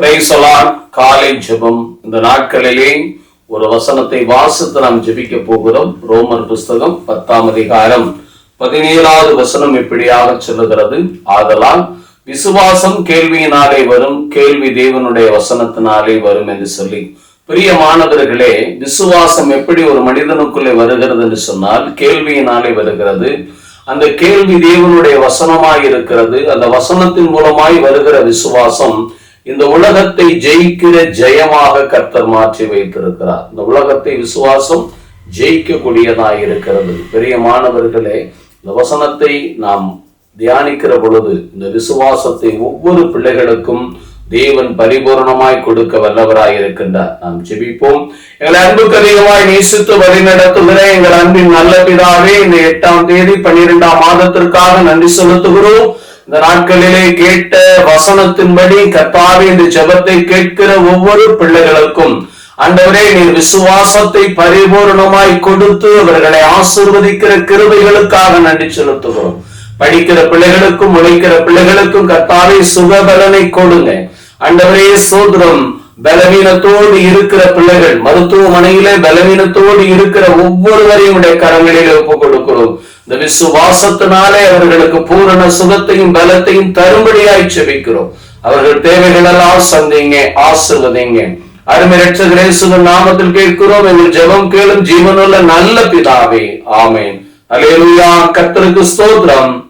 பிரைசலான் காலை ஜெபம். இந்த நாட்களிலே ஒரு வசனத்தை வாசித்து நாம் ஜெபிக்க போகிறோம். ரோமர் புஸ்தகம் பத்தாம் அதிகாரம். பதினேழாவது வசனம் இப்படியாக சொல்லுகிறது. ஆதலால் விசுவாசம் கேள்வியினாலே வரும் கேள்வி தேவனுடைய வசனத்தினாலே வரும் என்று சொல்லி. பிரியமானவர்களே விசுவாசம் எப்படி ஒரு மனிதனுக்குள்ளே வருகிறது என்று சொன்னால் கேள்வியினாலே வருகிறது. அந்த கேள்வி தேவனுடைய வசனமாய் இருக்கிறது. அந்த வசனத்தின் மூலமாய் வருகிற விசுவாசம் இந்த உலகத்தை ஜெயிக்கிற ஜெயமாக கர்த்தர் மாற்றி வைத்திருக்கிறார். இந்த உலகத்தை விசுவாசம் ஜெயிக்கக்கூடியதாக இருக்கிறது. பெரியமானவர்களே இந்த வசனத்தை நாம் தியானிக்கிற பொழுது இந்த விசுவாசத்தை ஒவ்வொரு பிள்ளைகளுக்கும் தேவன் பரிபூர்ணமாய் கொடுக்க வல்லவராய் இருக்கின்றார். நாம் ஜெபிப்போம். எங்கள் அன்புக்கு அதிகமாய் நேசித்து வழி நடத்துகிற எங்கள் அன்பின் நல்ல பிதாவே இந்த எட்டாம் தேதி பன்னிரெண்டாம் மாதத்திற்காக நன்றி செலுத்துகிறோம். இந்த நாட்களிலே கேட்ட வசனத்தின்படி கர்த்தாவே இந்த ஜெபத்தை கேட்கிற ஒவ்வொரு பிள்ளைகளுக்கும் அண்டவரே நீ விசுவாசத்தை பரிபூர்ணமாய் கொடுத்து அவர்களை ஆசிர்வதிக்கிற கிருபைகளுக்காக நன்றி செலுத்துகிறோம். படிக்கிற பிள்ளைகளுக்கும் உழைக்கிற பிள்ளைகளுக்கும் கர்த்தாவே சுகபலனை கொடுங்க. அண்டவரே சோதரம் பலவீனத்தோடு இருக்கிற பிள்ளைகள் மருத்துவமனையிலே பலவீனத்தோடு இருக்கிற ஒவ்வொருவரையும் உடைய கரங்களிலே ஒப்பு கொடுக்கிறோம். இந்த விசுவாசத்தினாலே அவர்களுக்கு பூரண சுகத்தையும் பலத்தையும் தரும்படியாய் செபிக்கிறோம். அவர்கள் தேவைகள் எல்லாம் சந்திங்க ஆசிர்வதிங்க. அருமை ரட்சகரேசுவன் நாமத்தில் கேட்கிறோம் எங்கள் ஜெபம் கேளும் ஜீவனுள்ள நல்ல பிதாவே ஆமேன். அலேலுயா கத்தருக்கு ஸ்தோத்திரம்.